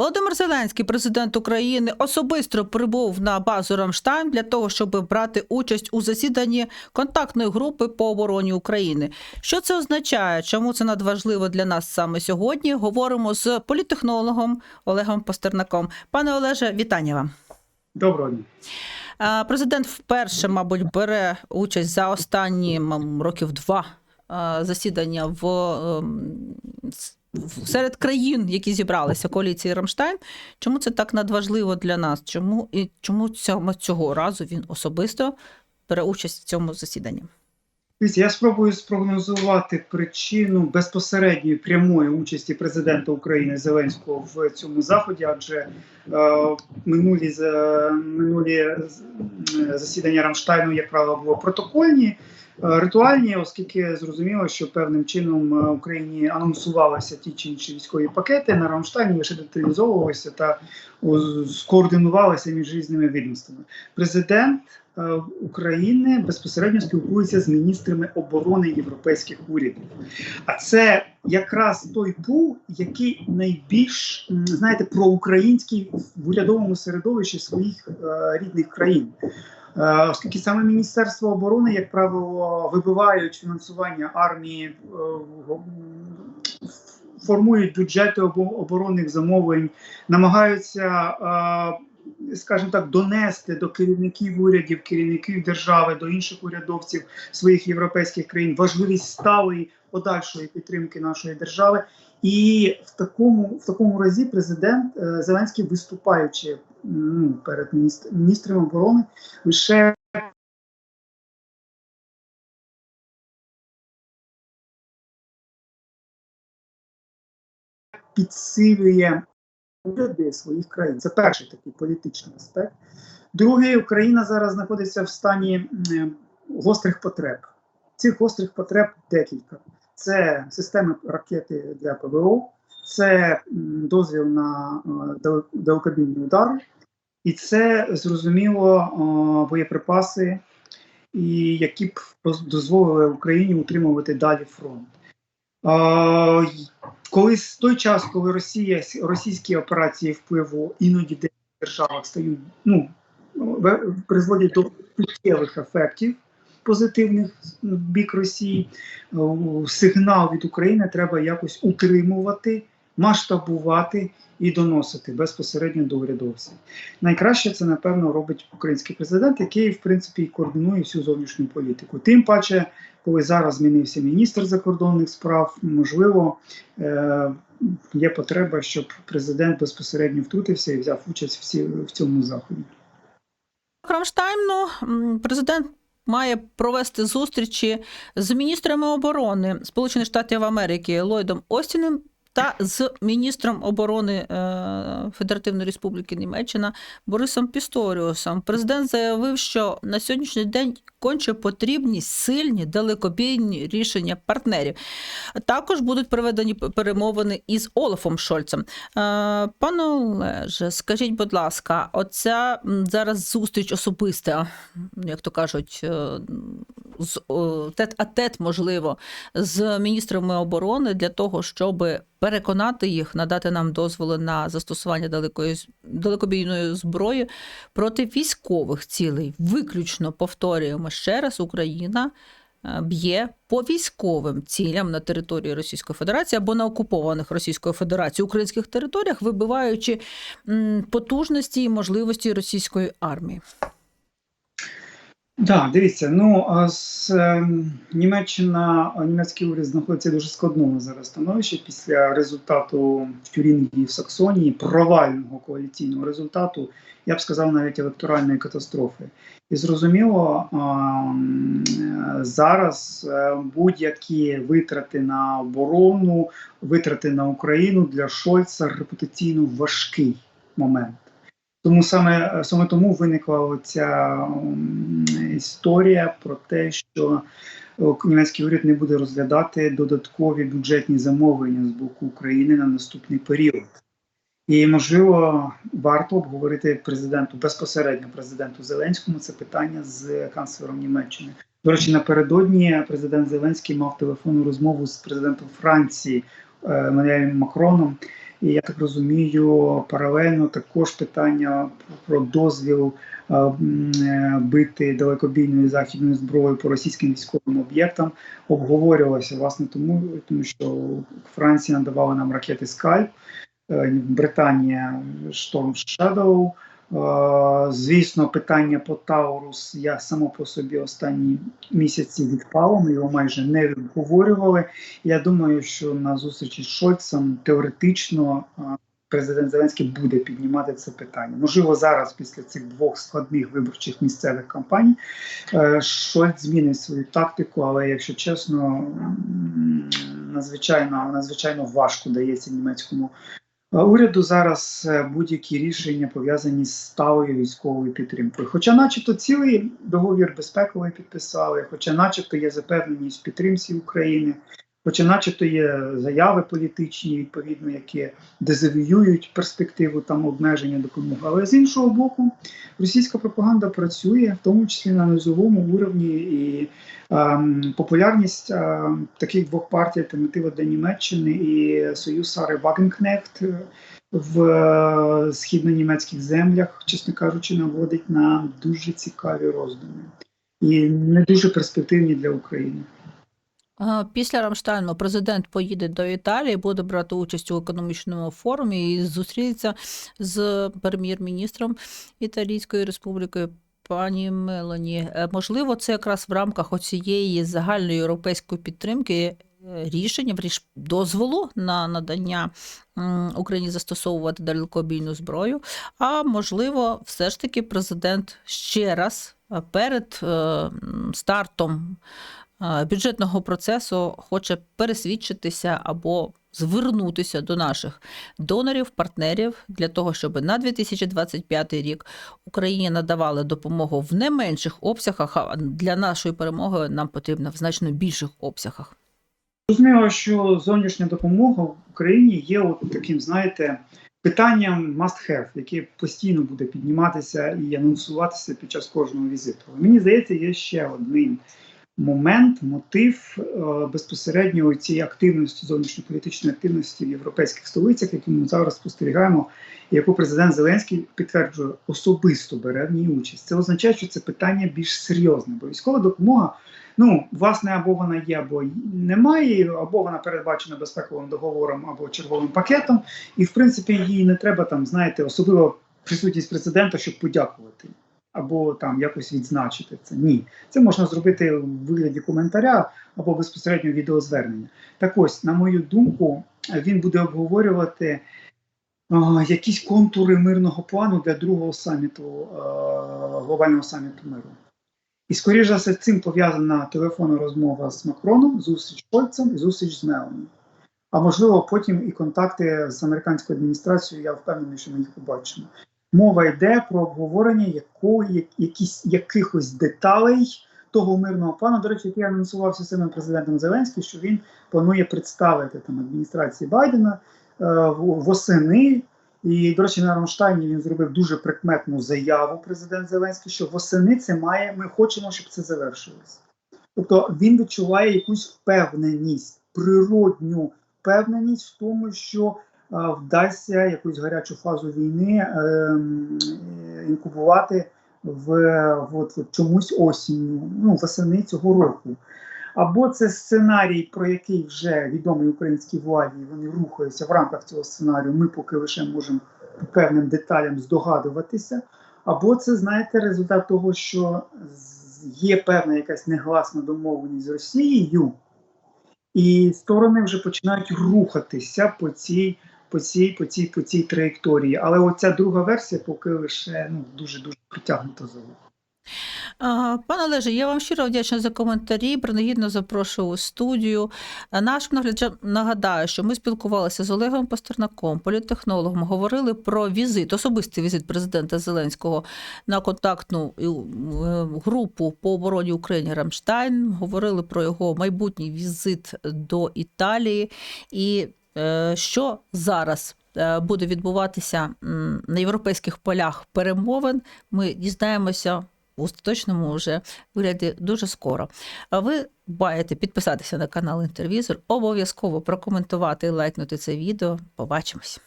Володимир Зеленський, президент України, особисто прибув на базу Рамштайн для того, щоб брати участь у засіданні контактної групи по обороні України. Що це означає? Чому це надважливо для нас саме сьогодні? Говоримо з політехнологом Олегом Пастернаком. Пане Олеже, вітання вам. Доброго дня. Президент вперше, мабуть, бере участь за останні років два засідання в, ем, в- серед країн, які зібралися коаліції Рамштайн. Чому це так надважливо для нас? Чому і чому цього, цього разу він особисто бере участь в цьому засіданні? Я спробую спрогнозувати причину безпосередньої прямої участі президента України Зеленського в цьому заході, адже е, минулі за- минулі е, засідання Рамштайну, як правило, було протокольні. Е, Ритуальні, оскільки зрозуміло, що певним чином е, Україні анонсувалися ті чи інші військові пакети на Рамштайні лише деталізовувалися та скоординувалися між різними відомствами. Президент е, України безпосередньо спілкується з міністрами оборони європейських урядів. А це якраз той пул, який найбільш знаєте проукраїнський в урядовому середовищі своїх рідних країн. Е, Оскільки саме Міністерство оборони, як правило, вибивають фінансування армії, е, формують бюджети оборонних замовлень, намагаються, е, скажімо так, донести до керівників урядів, керівників держави, до інших урядовців своїх європейських країн важливість сталої подальшої підтримки нашої держави. І в такому в такому разі президент Зеленський, виступаючи ну, перед міністр, міністром оборони, лише підсилює уряди своїх країн. Це перший такий політичний аспект. Другий, Україна зараз знаходиться в стані гострих потреб. Цих гострих потреб декілька. Це системи ракети для ПВО, це дозвіл на е, дал- далекобійні і це зрозуміло е, боєприпаси, і які б дозволили Україні утримувати далі фронт. Е, коли з той час, коли Росія російські операції впливу іноді в державах стають ну призводять до суттєвих ефектів позитивних в бік Росії, сигнал від України треба якось утримувати, масштабувати і доносити безпосередньо до урядовців. Найкраще це напевно робить український президент, який в принципі і координує всю зовнішню політику. Тим паче, коли зараз змінився міністр закордонних справ, можливо, е, є потреба, щоб президент безпосередньо втрутився і взяв участь в, цьому заході. Рамштайну м, президент має провести зустрічі з міністрами оборони Сполучених Штатів Америки Ллойдом Остіним та з міністром оборони е, Федеративної Республіки Німеччина Борисом Пісторіусом. Президент заявив, що на сьогоднішній день конче потрібні сильні далекобійні рішення партнерів. Також будуть проведені перемовини із Олафом Шольцем. Е, Пане Олеже, скажіть, будь ласка, оця зараз зустріч особиста, як то кажуть, е, з тет а тет, можливо, з міністрами оборони для того, щоб переконати їх, надати нам дозволи на застосування далекої далекобійної зброї проти військових цілей. Виключно повторюємо ще раз, Україна е, б'є по військовим цілям на території Російської Федерації або на окупованих Російською Федерацією українських територіях, вибиваючи потужності і можливості російської армії. Так, дивіться, ну з ем, Німеччина, німецький уряд знаходиться в дуже складному зараз становищі після результату в Тюрінгії в Саксонії, провального коаліційного результату, я б сказав, навіть електоральної катастрофи. І зрозуміло, ем, е, зараз е, будь-які витрати на оборону, витрати на Україну для Шольца репутаційно важкий момент. Тому саме саме тому виникла ця історія про те, що німецький уряд не буде розглядати додаткові бюджетні замовлення з боку України на наступний період. І можливо варто обговорити президенту безпосередньо президенту Зеленському це питання з канцлером Німеччини. До речі, напередодні президент Зеленський мав телефонну розмову з президентом Франції е, Еммануелем Макроном. І я так розумію, паралельно також питання про дозвіл е, е, бити далекобійною західною зброєю по російським військовим об'єктам обговорювалося власне тому, тому що Франція надавала нам ракети Скальп, Британія Storm Shadow. Е, Звісно, питання по Таурус я само по собі останні місяці відпало. Ми його майже не обговорювали. Я думаю, що на зустрічі з Шольцем теоретично е, президент Зеленський буде піднімати це питання. Можливо, зараз після цих двох складних виборчих місцевих кампаній е, Шольц змінить свою тактику, але якщо чесно, надзвичайно надзвичайно важко дається німецькому. Уряду зараз е, будь-які рішення пов'язані з сталою військовою підтримкою. Хоча, начебто, цілий договір безпековий підписали, хоча, начебто, є запевненість підтримці України, хоча, начебто, є заяви політичні, відповідно, які дезавіюють перспективу там обмеження допомоги. Але з іншого боку, російська пропаганда працює, в тому числі на низовому уровні, і ем, популярність ем, таких двох партій альтернатива для Німеччини і Союз Сари Вагенкнехт в е, східно-німецьких землях, чесно кажучи, наводить на дуже цікаві роздуми і не дуже перспективні для України. Після Рамштайну президент поїде до Італії, буде брати участь у економічному форумі і зустрінеться з прем'єр-міністром Італійської республіки. Пані Мелані, Е, можливо, це якраз в рамках оцієї загальної європейської підтримки е, рішення дозволу на надання Україні застосовувати далекобійну зброю. А можливо, все ж таки президент ще раз е, перед стартом бюджетного процесу хоче пересвідчитися або звернутися до наших донорів, партнерів для того, щоб на 2025 рік Україні надавали допомогу в не менших обсягах, а для нашої перемоги нам потрібно в значно більших обсягах. Зрозуміло, що зовнішня допомога в Україні є от таким, знаєте, питанням must have, яке постійно буде підніматися і анонсуватися під час кожного візиту. Мені здається, є ще один момент, мотив е, безпосередньо цієї активності, зовнішньополітичної активності в європейських столицях, які ми зараз спостерігаємо, і яку президент Зеленський підтверджує, особисто бере в ній участь. Це означає, що це питання більш серйозне, бо військова допомога. Ну, власне, або вона є, або немає, або вона передбачена безпековим договором або черговим пакетом, і в принципі їй не треба там, знаєте, особливо присутність президента, щоб подякувати, або там якось відзначити це. Ні, це можна зробити в вигляді коментаря або безпосередньо відеозвернення. Так ось, на мою думку, він буде обговорювати. а, Якісь контури мирного плану для другого саміту а, глобального саміту миру. І, скоріш за все, цим пов'язана телефонна розмова з Макроном, зустріч з Шольцем і зустріч з Мелані. А можливо, потім і контакти з американською адміністрацією, я впевнений, що ми їх побачимо. Мова йде про обговорення якої, якісь, якихось деталей того мирного плану, до речі, який анонсувався самим президентом Зеленським, що він планує представити там адміністрації Байдена е, восени. І, до речі, на Рамштайні він зробив дуже прикметну заяву президент Зеленський, що восени це має, ми хочемо, щоб це завершилось. Тобто він відчуває якусь впевненість, природню впевненість в тому, що вдасться якусь гарячу фазу війни ем, е, інкубувати в, от, от чомусь осінню, ну, восени цього року. Або це сценарій, про який вже відомий українській владі, вони рухаються в рамках цього сценарію. Ми поки лише можемо певним деталям здогадуватися. Або це, знаєте, результат того, що є певна якась негласна домовленість з Росією, і сторони вже починають рухатися по цій, по цій, по цій, по цій траєкторії. Але оця друга версія поки лише ну, дуже дуже притягнута за вухо. Пане Олеже, я вам щиро вдячна за коментарі. Принагідно запрошую у студію. А Нашим наглядачам нагадаю, що ми спілкувалися з Олегом Пастернаком, політтехнологом, говорили про візит, особистий візит президента Зеленського на контактну е, групу по обороні України Рамштайн. Говорили про його майбутній візит до Італії і що зараз. е, Буде відбуватися на європейських полях перемовин. Ми дізнаємося в остаточному вже вигляді дуже скоро. А ви маєте підписатися на канал Інтервізор, обов'язково прокоментувати і лайкнути це відео. Побачимось.